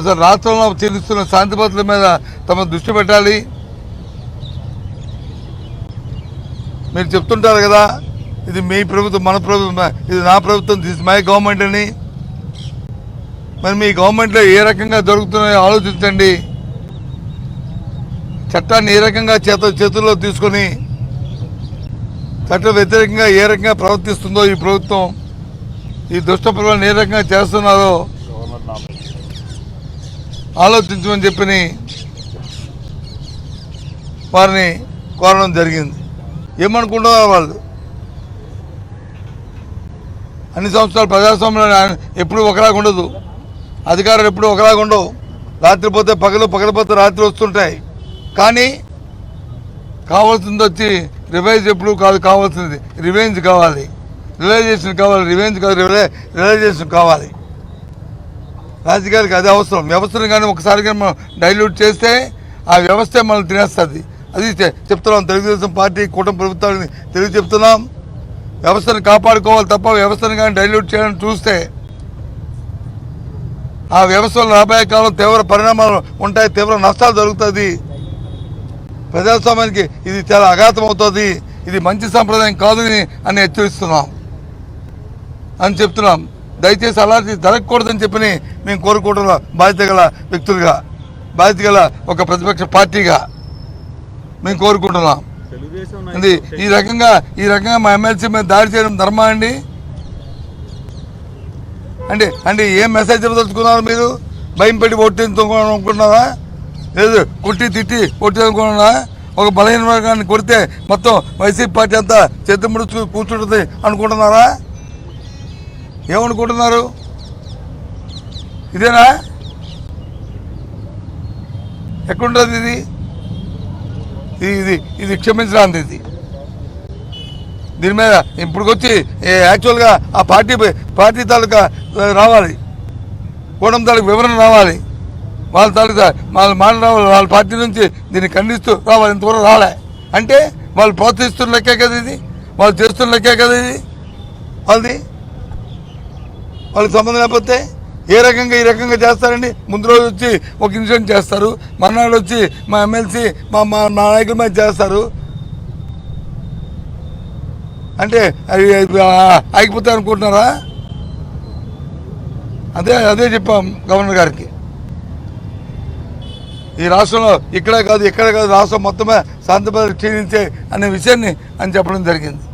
అసలు రాష్ట్రంలో చెల్లిస్తున్న శాంతి భద్రతల మీద తమ దృష్టి పెట్టాలి. మీరు చెప్తుంటారు కదా ఇది మీ ప్రభుత్వం మన ప్రభుత్వం ఇది నా ప్రభుత్వం దిస్ మై గవర్నమెంట్ అని. మరి మీ గవర్నమెంట్లో ఏ రకంగా దొరుకుతున్నాయో ఆలోచించండి. చట్టాన్ని ఏ రకంగా చేత చేతుల్లో తీసుకొని చట్ట వ్యతిరేకంగా ఏ రకంగా ప్రవర్తిస్తుందో ఈ ప్రభుత్వం ఈ దుష్ట ఏ రకంగా చేస్తున్నారో ఆలోచించమని చెప్పి వారిని కోరడం జరిగింది. ఏమనుకుంటున్నారు వాళ్ళు? అన్ని సంవత్సరాలు ప్రజాస్వామ్యంలో ఎప్పుడు ఒకలాగా ఉండదు. అధికారులు ఎప్పుడు ఒకలాగా ఉండవు. రాత్రి పోతే పగలు పగలిపోతే రాత్రి వస్తుంటాయి. కానీ కావాల్సింది వచ్చి రివైజ్ ఎప్పుడు కాదు కావాల్సింది రివెంజ్ కావాలి. రియలైజేషన్ కావాలి రివెంజ్ కాదు రియలైజేషన్ కావాలి. రాజకీయాలకు అదే అవసరం. వ్యవస్థను కానీ ఒకసారి కానీ మనం డైల్యూట్ చేస్తే ఆ వ్యవస్థే మనం తినేస్తుంది. అది చెప్తున్నాం. తెలుగుదేశం పార్టీ కూటమి ప్రభుత్వాన్ని తెలుగు చెప్తున్నాం వ్యవస్థను కాపాడుకోవాలి తప్ప వ్యవస్థను కానీ డైల్యూట్ చేయడం చూస్తే ఆ వ్యవస్థలో రాబోయే కాలం తీవ్ర పరిణామాలు ఉంటాయి తీవ్ర నష్టాలు జరుగుతుంది. ప్రజాస్వామ్యానికి ఇది చాలా అఘాతం అవుతుంది. ఇది మంచి సంప్రదాయం కాదు అని హెచ్చరిస్తున్నాం. అని చెప్తున్నాం. దయచేసి అలాంటి జరగకూడదని చెప్పని మేము కోరుకుంటున్నాం బాధ్యత గల వ్యక్తులుగా బాధ్యత గల ఒక ప్రతిపక్ష పార్టీగా మేము కోరుకుంటున్నాం. ఇది ఈ రకంగా ఈ రకంగా మా ఎమ్మెల్సీ మీద దాడి చేయడం ధర్మా అండి? అంటే అంటే ఏం మెసేజ్ ఇవ్వదలుచుకున్నారు మీరు? భయం పెట్టి ఓట్టించుకోవాలనుకుంటున్నారా లేదు కుట్టి తిట్టి ఓట్టించుకున్నారా ఒక బలహీన వర్గాన్ని కొడితే మొత్తం వైసీపీ పార్టీ అంతా చేతి ముడుచు కూర్చుంటుంది అనుకుంటున్నారా? ఏమనుకుంటున్నారు? ఇదేనా? ఎక్కడుంటుంది ఇది? ఇది ఇది క్షమించడానికి ఇది. దీని మీద ఇప్పుడుకొచ్చి యాక్చువల్గా ఆ పార్టీ పార్టీ తాలూకా రావాలి. కూడం తాలూకు వివరణ రావాలి. వాళ్ళ తాలూకా వాళ్ళ మాట రావాలి వాళ్ళ పార్టీ నుంచి దీన్ని ఖండిస్తూ రావాలి. ఇంతవరకు రాలే. అంటే వాళ్ళు ప్రోత్సహిస్తున్న లెక్కే కదా ఇది? వాళ్ళు చేస్తున్న లెక్కే కదా ఇది? వాళ్ళది? వాళ్ళకి సంబంధం లేకపోతే ఏ రకంగా ఈ రకంగా చేస్తారండి ముందు రోజు వచ్చి ఒక ఇన్సిడెంట్ చేస్తారు. మర్నాడు వచ్చి మా ఎమ్మెల్సీ మా మా నాయకుల మీద చేస్తారు. అంటే అవి ఆగిపోతాయి అనుకుంటున్నారా? అదే అదే చెప్పాం గవర్నర్ గారికి. ఈ రాష్ట్రంలో ఇక్కడే కాదు ఇక్కడే కాదు రాష్ట్రం మొత్తమే శాంతి క్షీణించే అనే విషయాన్ని అని చెప్పడం జరిగింది.